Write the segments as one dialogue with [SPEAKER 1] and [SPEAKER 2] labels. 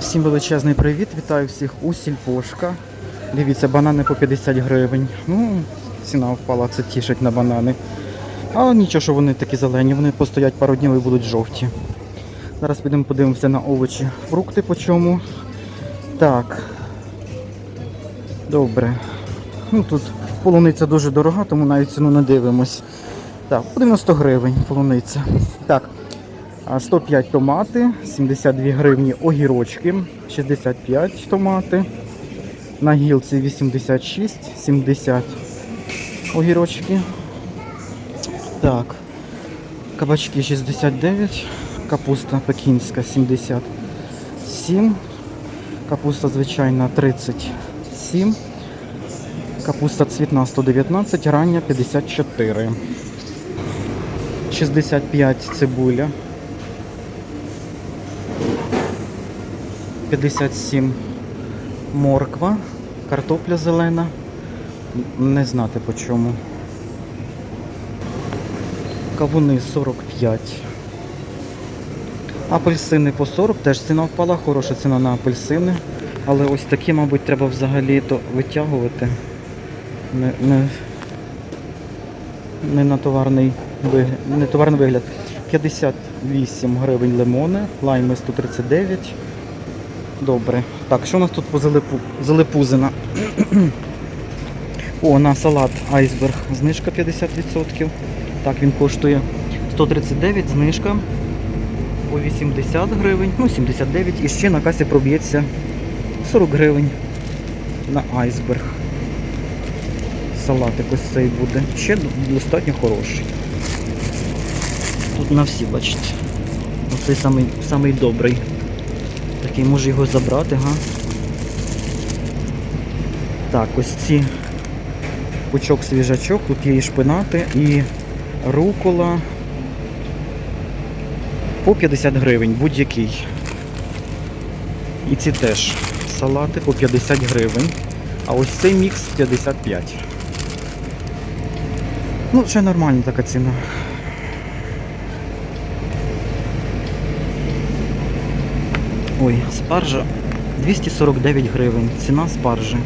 [SPEAKER 1] Всім величезний привіт, вітаю всіх у Сільпошка. Дивіться, банани по 50 гривень. Ну, ціна впала, це тішить на банани. А нічого, що вони такі зелені, вони постоять пару днів і будуть жовті. Зараз підемо подивимося на овочі. Фрукти по чому. Так. Добре. Ну тут полуниця дуже дорога, тому навіть ціну не дивимось. Так, по 90 гривень полуниця. Так, 105 томати, 72 гривні огірочки, 65 томати. На гілці 86, 70 огірочки. Так. Кабачки 69, капуста пекінська 77, капуста звичайна 37, капуста цвітна 119, рання 54. 65 цибуля. 57 морква, картопля зелена. Не знати по чому. Кавуни 45. Апельсини по 40, теж ціна впала, хороша ціна на апельсини. Але ось такі, мабуть, треба взагалі то витягувати. Не, не, не на товарний вигляд. Не товарний вигляд. 58 гривень лимони, лайми 139. Добре. Так, що у нас тут по залипу... залипузина? О, на салат айсберг. Знижка 50%. Так, він коштує 139, знижка по 80 гривень, ну 79. І ще на касі проб'ється 40 гривень на айсберг. Салатик ось цей буде. Ще достатньо хороший. Тут на всі, бачите. Оцей самий, самий добрий. Такий може його забрати, га? Так, ось ці пучок свіжачок, тут є і шпинати, і рукола по 50 гривень, будь-який. І ці теж салати по 50 гривень. А ось цей мікс 55. Ну, ще нормальна така ціна. Ой, спаржа 249 гривень. Ціна спаржи.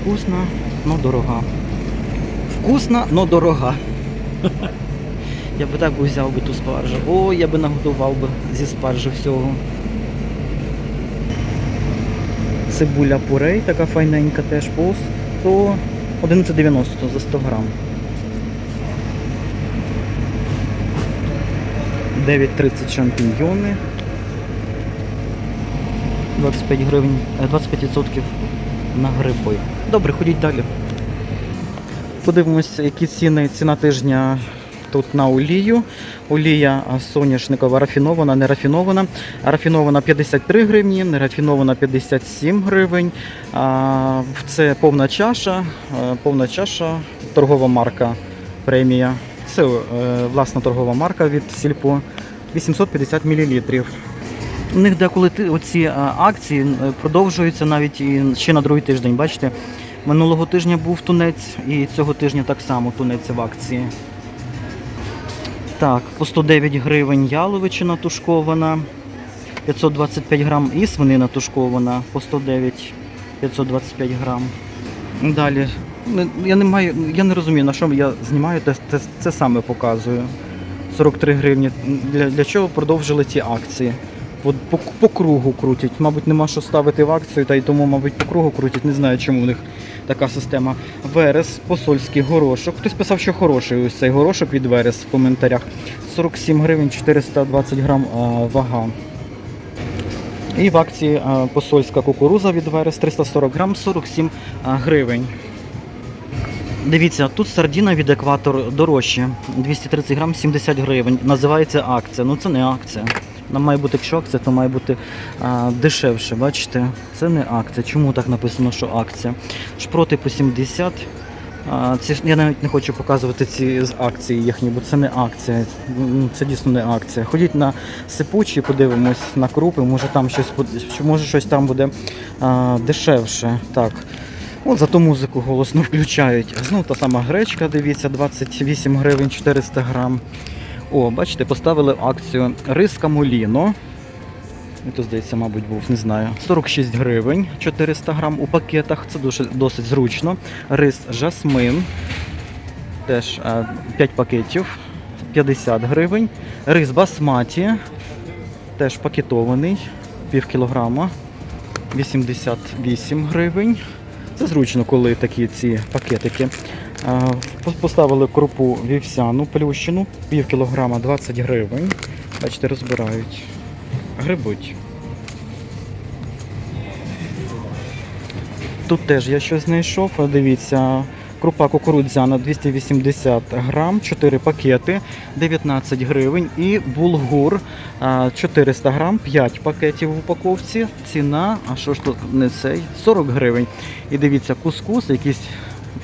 [SPEAKER 1] Вкусна, но дорога. Вкусна, но дорога. Я би так взяв би ту спаржу. О, я би наготував би зі спаржи всього. Цибуля пурей, така файненька теж по 100... 11,90 за 100 грам. 9,30 шампіньйони. 25 гривень, е, 25% на гриби. Добре, ходіть далі. Подивимося, які ціни, ціна тижня тут на олію. Олія соняшникова рафінована, не рафінована. Рафінована 53 гривні, не рафінована 57 гривень. Це повна чаша, е, повна чаша, торгова марка премія. Це е, власна торгова марка від Сільпо 850 мл. У них деколи ти- оці акції е, продовжуються навіть і ще на другий тиждень. Бачите, минулого тижня був тунець і цього тижня так само тунець в акції. Так, по 109 гривень яловичина тушкована, 525 грам і свинина тушкована по 109 525 грам. Далі. Я не маю, я не розумію, на що я знімаю, те, те, це саме показую. 43 гривні. Для, для чого продовжили ці акції? От по, по кругу крутять. Мабуть, нема що ставити в акцію, та й тому, мабуть, по кругу крутять. Не знаю, чому у них така система. Верес, посольський горошок. Хтось писав, що хороший ось цей горошок від Верес в коментарях. 47 гривень 420 грам а, вага. І в акції а, посольська кукуруза від Верес 340 грам 47 а, гривень. Дивіться, тут сардіна від екватор дорожче. 230 грам 70 гривень. Називається акція. Ну це не акція. Нам має бути, якщо акція, то має бути а, дешевше. Бачите? Це не акція. Чому так написано, що акція? Шпроти по 70. А, ці, я навіть не хочу показувати ці з акції їхні, бо це не акція. Це дійсно не акція. Ходіть на сипучі, подивимось на крупи, може там щось може щось там буде а, дешевше. Так. От зато музику голосно включають. Знову та сама гречка, дивіться, 28 гривень 400 грам. О, бачите, поставили акцію рис камоліно. І здається, мабуть, був, не знаю. 46 гривень, 400 грам у пакетах. Це дуже досить зручно. Рис жасмин. Теж 5 пакетів, 50 гривень. Рис басматі. Теж пакетований, пів кілограма, 88 гривень. Це зручно, коли такі ці пакетики. По- Поставили крупу вівсяну плющину, пів кілограма 20 гривень. Бачите, розбирають. Грибуть. Тут теж я щось знайшов. Дивіться, крупа кукурудзяна 280 грам, 4 пакети, 19 гривень. І булгур 400 грам, 5 пакетів в упаковці. Ціна, а що ж тут не цей? 40 гривень. І дивіться, кускус якийсь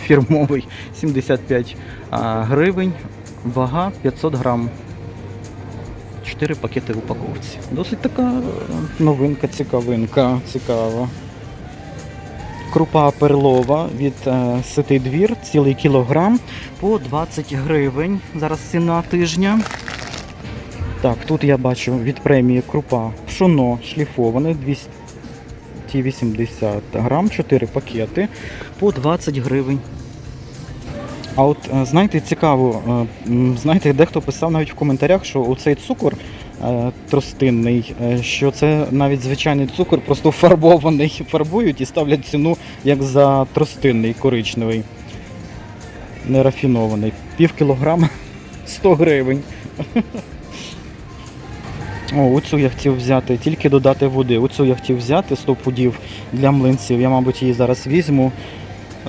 [SPEAKER 1] фірмовий 75 гривень, вага 500 грам. 4 пакети в упаковці. Досить така е, новинка, цікавинка, цікава. Крупа перлова від е, ситий двір, цілий кілограм по 20 гривень. Зараз ціна тижня. Так, тут я бачу від премії крупа пшоно шліфоване 280 грам, 4 пакети по 20 гривень. А от е, знаєте, цікаво, е, знаєте, дехто писав навіть в коментарях, що оцей цукор е, тростинний, що це навіть звичайний цукор, просто фарбований, фарбують і ставлять ціну як за тростинний коричневий, нерафінований. Пів кілограма 100 гривень. О, оцю я хотів взяти, тільки додати води. Оцю я хотів взяти 100 пудів для млинців. Я, мабуть, її зараз візьму.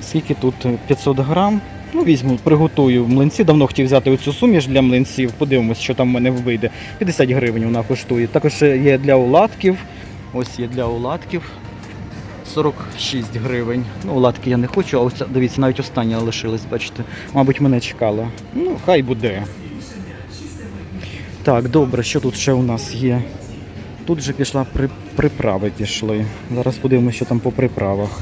[SPEAKER 1] Скільки тут 500 грам? Ну, візьму, приготую млинці. Давно хотів взяти оцю суміш для млинців. Подивимось, що там в мене вийде. 50 гривень вона коштує. Також є для оладків. Ось є для оладків. 46 гривень. Ну, оладки я не хочу, а ось дивіться, навіть остання лишилась, бачите. Мабуть, мене чекала. Ну, хай буде. Так, добре, що тут ще у нас є? Тут вже пішла при... приправи пішли. Зараз подивимося, що там по приправах.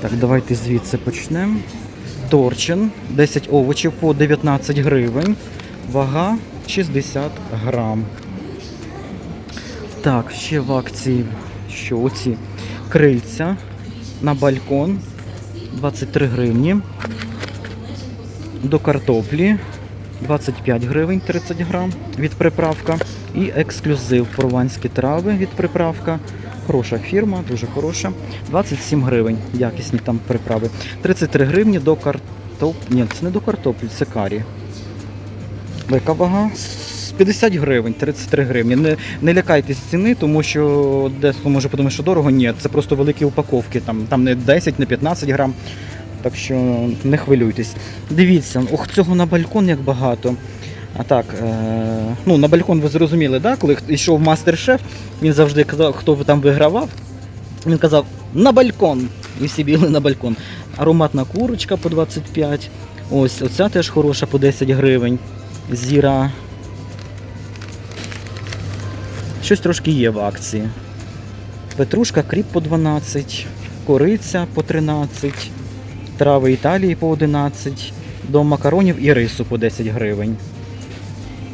[SPEAKER 1] Так, давайте звідси почнемо. Торчин, 10 овочів по 19 гривень. Вага 60 грам. Так, ще в акції. Що оці крильця на балкон 23 гривні. До картоплі 25 гривень 30 грам від приправка. І ексклюзив прованські трави від приправка. Хороша фірма, дуже хороша. 27 гривень. Якісні там приправи. 33 гривні до картоп. Ні, це не до картоплі, це карі. Яка вага? 50 гривень, 33 гривні. Не, не лякайтесь ціни, тому що дехто може подумати, що дорого. Ні, це просто великі упаковки. Там, там не 10, не 15 грам. Так що не хвилюйтесь. Дивіться, ох, цього на балкон як багато. А так, е, ну на балкон ви зрозуміли, да? коли йшов мастер-шеф, він завжди казав, хто там вигравав. Він казав на балкон. І всі бігли на балкон. Ароматна курочка по 25. Ось, оця теж хороша по 10 гривень. Зіра. Щось трошки є в акції. Петрушка кріп по 12, кориця по 13, трави Італії по 11, до макаронів і рису по 10 гривень.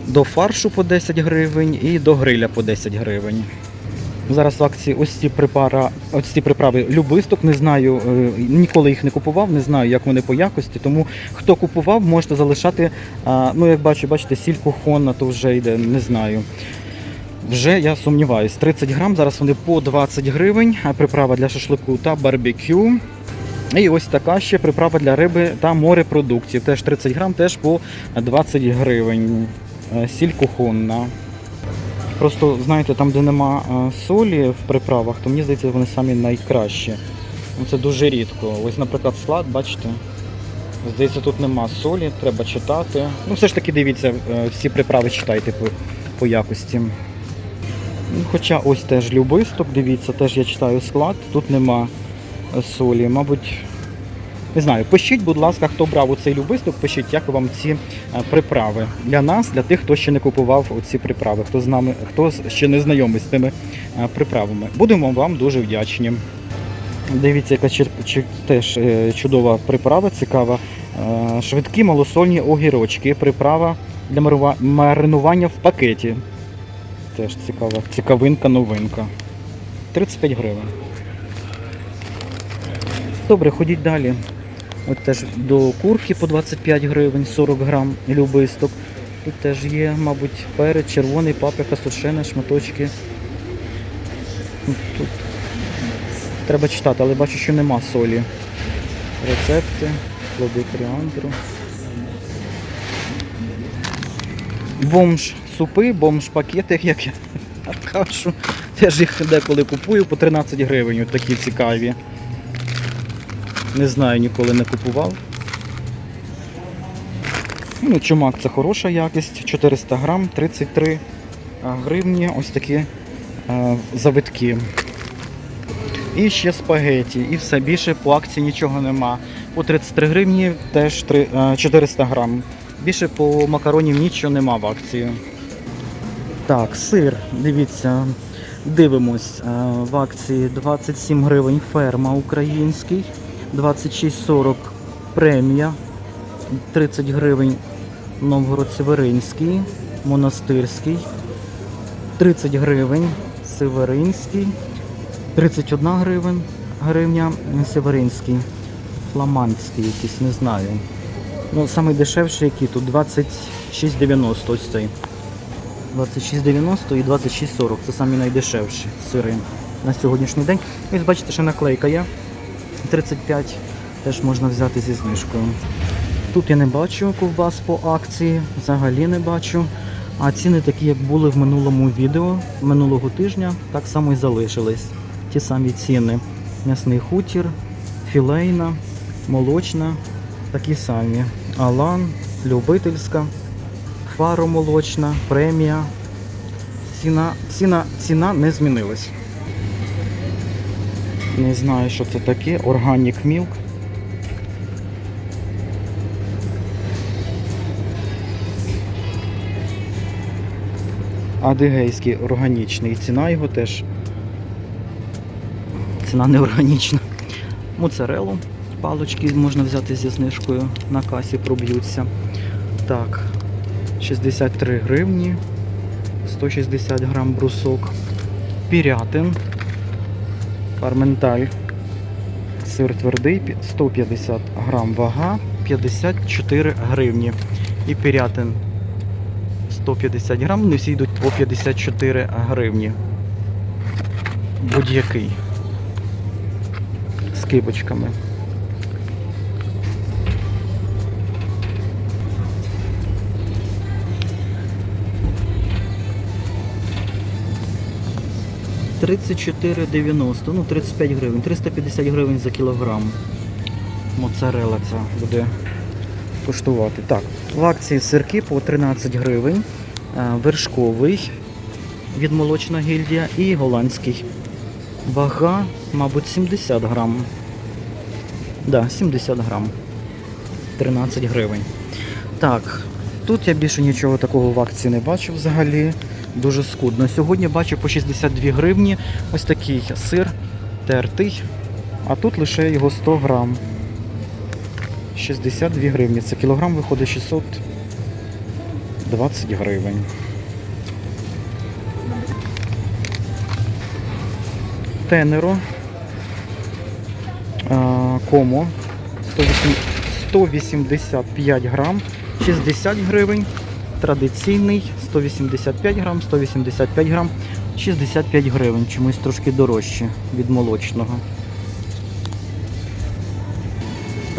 [SPEAKER 1] До фаршу по 10 гривень і до гриля по 10 гривень. Зараз в акції ось ці припара, ось ці приправи любисток. Не знаю, е, ніколи їх не купував, не знаю, як вони по якості. Тому хто купував, можете залишати. Ну, як бачу, бачите, сіль кухонна, то вже йде, не знаю. Вже я сумніваюсь, 30 грам, зараз вони по 20 гривень, а приправа для шашлику та барбекю. І ось така ще приправа для риби та морепродуктів. Теж 30 грам, теж по 20 гривень. Е, Сіль кухонна. Просто знаєте, там, де нема е, солі в приправах, то мені здається, вони самі найкращі. Ну, Це дуже рідко. Ось, наприклад, склад, бачите. Здається, тут нема солі, треба читати. Ну, все ж таки дивіться, е, всі приправи читайте по, по якості. Ну, Хоча ось теж любисток, дивіться, теж я читаю склад, тут нема солі. Мабуть, не знаю, пишіть, будь ласка, хто брав оцей любисток, пишіть, як вам ці е, приправи. Для нас, для тих, хто ще не купував оці приправи, хто з нами, хто ще не знайомий з тими е, приправами. Будемо вам дуже вдячні. Дивіться, яка чер- теж е, чудова приправа, цікава. Швидкі малосольні огірочки, приправа для маринування в пакеті. теж цікава. Цікавинка, новинка. 35 гривень. Добре, ходіть далі. От теж до курки по 25 гривень, 40 грам любисток. Тут теж є, мабуть, перець, червоний, паприка, сушена, шматочки. Тут треба читати, але бачу, що нема солі. Рецепти, плоди коріандру. Бомж супи, бомж пакети, як я кажу. Теж їх деколи купую по 13 гривень, от такі цікаві. Не знаю, ніколи не купував. Ну, чумак це хороша якість, 400 грам, 33 гривні, ось такі е, завитки. І ще спагеті, і все більше по акції нічого нема. По 33 гривні теж три- е, 400 грам. Більше по макаронів нічого нема в акції. Так, сир, дивіться, дивимось. е, В акції 27 гривень ферма український, 26,40 премія, 30 гривень Новгород Северинський, монастирський, 30 гривень Северинський, 31 гривень, гривня Северинський, фламандський якийсь, не знаю. Ну, самий дешевший, який тут 26,90 ось цей. 26,90 і 26,40. Це самі найдешевші сири на сьогоднішній день. Ось бачите, що наклейка є. 35 теж можна взяти зі знижкою. Тут я не бачу ковбас по акції, взагалі не бачу. А ціни такі, як були в минулому відео минулого тижня, так само і залишились. Ті самі ціни. М'ясний хутір, філейна, молочна, такі самі. Алан, любительська, фаромолочна, премія. Ціна, ціна, ціна не змінилась. Не знаю, що це таке. Organic Milk. Адигейський органічний. Ціна його теж. Ціна не органічна. Моцарелу. Палочки можна взяти зі знижкою. На касі проб'ються. Так. 63 гривні. 160 грам брусок. Пірятин. Парменталь. Сир твердий, пі- 150 грам вага, 54 гривні. І пірятин 150 грам, вони всі йдуть по 54 гривні. Будь-який. З кибочками. Тридцять чотири дев'яносто, ну 35 гривень, 350 гривень за кілограм. Моцарела ця буде коштувати. Так, в акції сирки по 13 гривень, е, вершковий від молочна гільдія і голландський. Вага, мабуть, 70 грам. Да, 70 грам. 13 гривень. Так, тут я більше нічого такого в акції не бачу взагалі. Дуже скудно. Сьогодні бачу по 62 гривні ось такий сир тертий, а тут лише його 100 грам. 62 гривні. Це кілограм виходить 620 гривень. Тенеро. Комо 185 грам, 60 гривень. Традиційний 185 грам, 185 грам, 65 гривень. Чомусь трошки дорожче від молочного.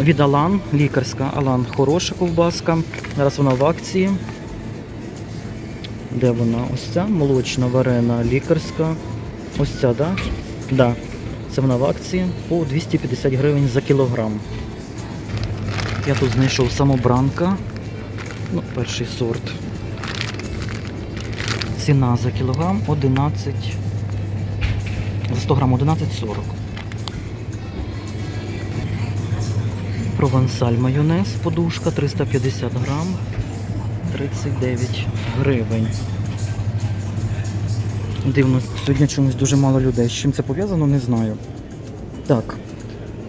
[SPEAKER 1] Від Алан, лікарська Алан хороша ковбаска. Зараз вона в акції. Де вона? Ось ця молочна варена лікарська. Ось ця, да? Да. Це вона в акції по 250 гривень за кілограм. Я тут знайшов самобранка. Ну, перший сорт. Ціна за кілограм 11. За 100 грам 11,40. Провансаль майонез, подушка 350 грам, 39 гривень. Дивно, сьогодні чомусь дуже мало людей. З чим це пов'язано, не знаю. Так,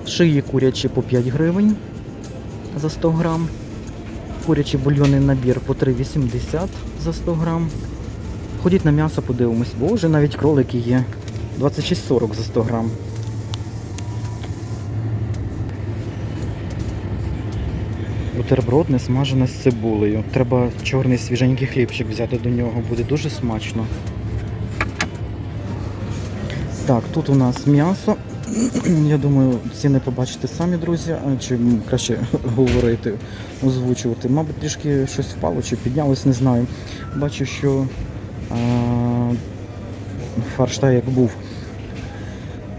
[SPEAKER 1] шиї курячі по 5 гривень за 100 грам. Курячий бульйонний набір по 3,80 за 100 грам. Ходіть на м'ясо, подивимось. Боже, навіть кролики є. 26,40 за 100 грам. Бутерброд не смажене з цибулею. Треба чорний свіженький хлібчик взяти до нього, буде дуже смачно. Так, тут у нас м'ясо. Я думаю, ціни побачите самі, друзі, чи краще говорити, озвучувати. Мабуть, трішки щось впало чи піднялось, не знаю. Бачу, що а, фарш як був.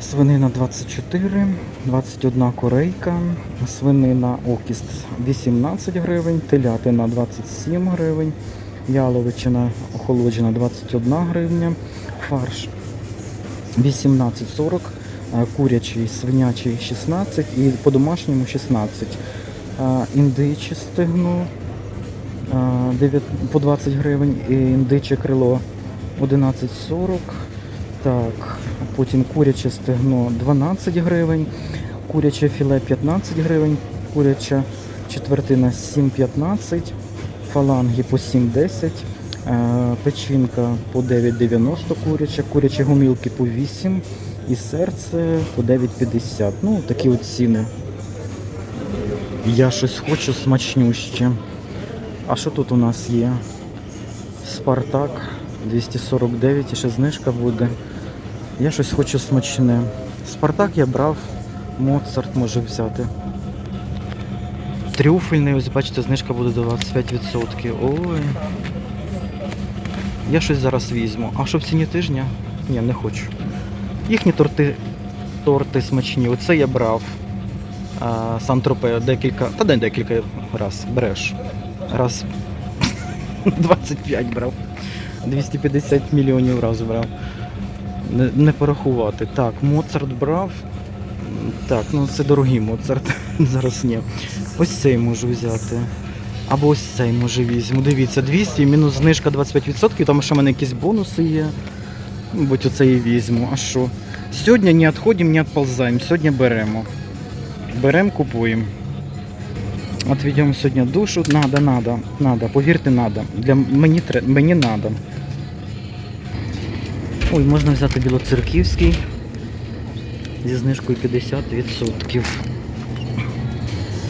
[SPEAKER 1] Свинина 24, 21 корейка, свинина окіст 18 гривень, телятина 27 гривень, яловичина охолоджена 21 гривня, фарш 18,40, е, курячий, свинячий 16 і по-домашньому 16. Е, Індиче стегно 9 по 20 гривень, і індиче крило 11,40. Так, потім куряче стегно 12 гривень, куряче філе 15 гривень, куряча четвертина 7,15, фаланги по 7,10, е, печінка по 9,90 куряча, курячі гумілки по 8 і серце по 9,50. Ну, такі от ціни. Я щось хочу смачнюще. А що тут у нас є? Спартак 249 і ще знижка буде. Я щось хочу смачне. Спартак я брав, Моцарт може взяти. Трюфельний, ось бачите, знижка буде 25%. Ой. Я щось зараз візьму. А що в ціні тижня? Ні, не хочу. Їхні торти, торти смачні. Оце я брав. Сан-Тропе декілька. Та не декілька раз. Береш. Раз 25 брав. 250 мільйонів раз брав. Не, не порахувати. Так, Моцарт брав. Так, ну це дорогий Моцарт. Зараз ні. Ось цей можу взяти. Або ось цей може візьму. Дивіться, 200 мінус знижка 25%, тому що в мене якісь бонуси є. Мабуть, оце і візьму. А що? Сьогодні не відходимо, не відползаємо. Сьогодні беремо. Беремо, купуємо. Отведемо сьогодні душу. Надо, надо, надо. Повірте, надо. Для мені тре- мені надо. Ой, можна взяти білоцерківський зі знижкою 50%.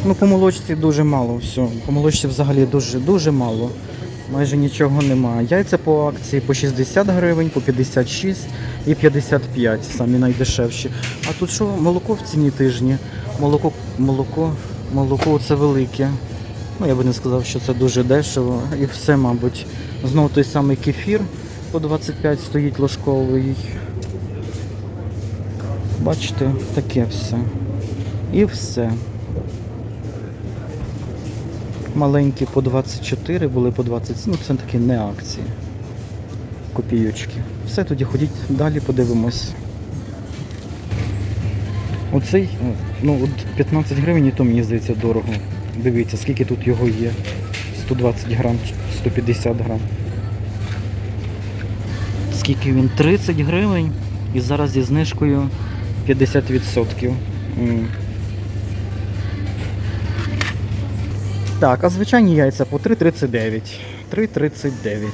[SPEAKER 1] Ну, по молочці дуже мало все. По молочці взагалі дуже дуже мало. Майже нічого немає. Яйця по акції по 60 гривень, по 56 і 55, самі найдешевші. А тут що, молоко в ціні тижні? Молоко, молоко, молоко це велике. Ну, я би не сказав, що це дуже дешево. І все, мабуть. Знову той самий кефір по 25 стоїть ложковий. Бачите, таке все. І все. Маленькі по 24, були по 20, ну це такі не акції. Копійочки. Все, тоді ходіть далі, подивимось. Оцей, ну от 15 гривень, і то мені здається дорого. Дивіться, скільки тут його є. 120 грам, 150 грам. Скільки він? 30 гривень і зараз зі знижкою 50%. Так, а звичайні яйця по 3,39. 3,39.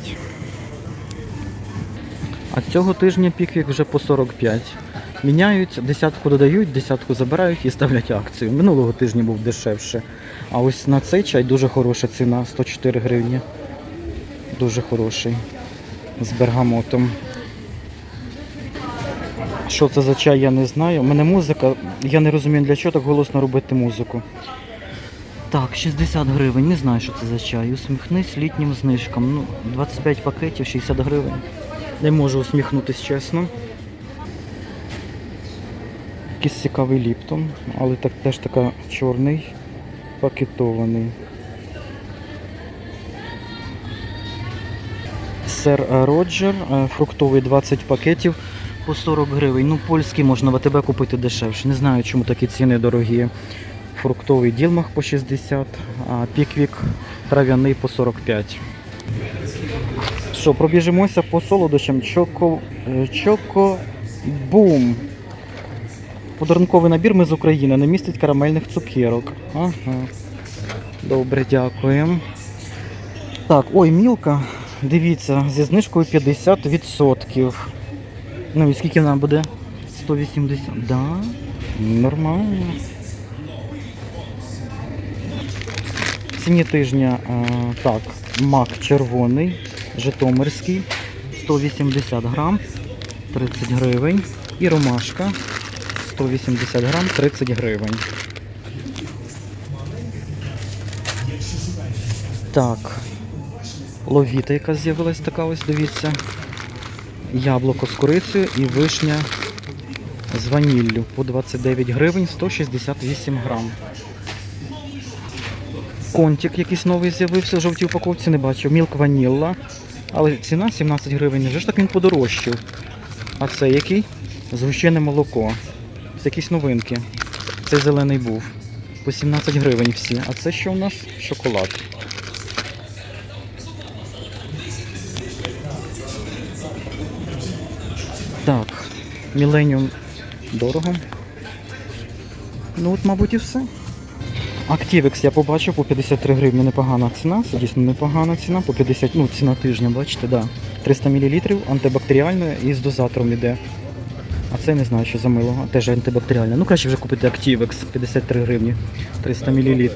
[SPEAKER 1] А цього тижня піквік вже по 45. Міняють, десятку додають, десятку забирають і ставлять акцію. Минулого тижня був дешевше. А ось на цей чай дуже хороша ціна 104 гривні. Дуже хороший. З бергамотом. Що це за чай, я не знаю. У мене музика, я не розумію, для чого так голосно робити музику. Так, 60 гривень, не знаю, що це за чай. Усміхнись літнім знижкам. Ну, 25 пакетів, 60 гривень. Не можу усміхнутись, чесно. Якийсь цікавий ліптон, але так теж така чорний, пакетований. Сер Роджер, е, фруктовий 20 пакетів по 40 гривень. Ну, польський можна в АТБ купити дешевше. Не знаю, чому такі ціни дорогі. Фруктовий ділмах по 60, а піквік трав'яний по 45. Що, пробіжимося по солодощам. Чоко, е, Чоко Бум. Подарунковий набір ми з України. Не містить карамельних цукерок. Ага. Добре, дякуємо. Так, ой, мілка. дивіться, зі знижкою 50%. Ну і скільки вона буде? 180. Да, нормально. В ціні тижня так, мак червоний, житомирський, 180 грам, 30 гривень. І ромашка 180 грам, 30 гривень. Так. Ловіта, яка з'явилась така ось, дивіться. Яблуко з корицею і вишня з ваніллю по 29 гривень 168 грам. Контик якийсь новий з'явився в жовтій упаковці, не бачив. Мілк ванілла. Але ціна 17 гривень. Невже ж так він подорожчав? А це який? Згущене молоко. Це якісь новинки. Цей зелений був. По 17 гривень всі. А це що у нас? Шоколад. Так, Міленіум дорого. Ну от, мабуть, і все. Активекс я побачив по 53 гривні непогана ціна. Це дійсно непогана ціна. По 50, ну ціна тижня, бачите, да. 300 мл антибактеріальне і з дозатором іде. А це не знаю, що за мило, а теж антибактеріальне. Ну краще вже купити Activex 53 гривні 300 мл.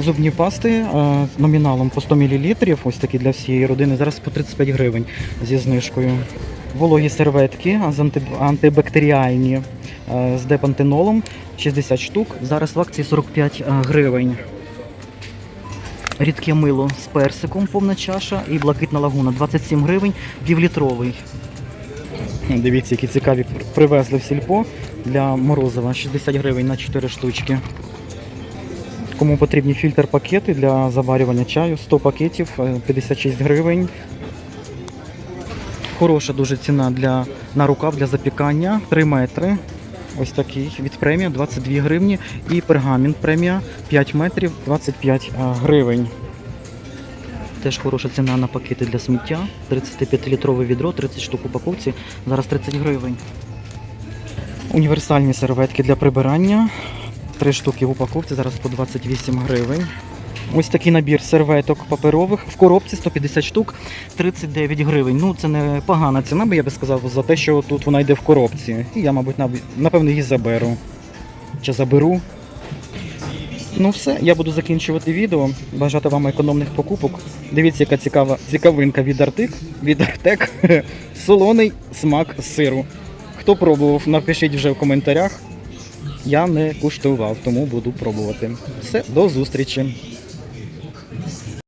[SPEAKER 1] Зубні пасти е, номіналом по 100 мл, ось такі для всієї родини, зараз по 35 гривень зі знижкою. Вологі серветки антибактеріальні е, з депантенолом 60 штук. Зараз в акції 45 гривень. Рідке мило з персиком, повна чаша і блакитна лагуна 27 гривень, півлітровий. Дивіться, які цікаві привезли в сільпо для морозива 60 гривень на 4 штучки. Кому потрібні фільтр-пакети для заварювання чаю, 100 пакетів, е, 56 гривень. Хороша дуже ціна для, на рукав для запікання 3 метри. Ось такий від премія 22 гривні. І пергамент премія 5 метрів 25 гривень. Теж хороша ціна на пакети для сміття. 35-літрове відро, 30 штук упаковці. Зараз 30 гривень. Універсальні серветки для прибирання. Три штуки в упаковці, зараз по 28 гривень. Ось такий набір серветок паперових в коробці 150 штук, 39 гривень. Ну це не погана ціна, би я би сказав, за те, що тут вона йде в коробці. І я, мабуть, напевно, її заберу. Чи заберу. Ну все, я буду закінчувати відео. Бажати вам економних покупок. Дивіться, яка цікава цікавинка від Артик, від Артек. Солоний смак сиру. Хто пробував, напишіть вже в коментарях. Я не куштував, тому буду пробувати. Все, до зустрічі.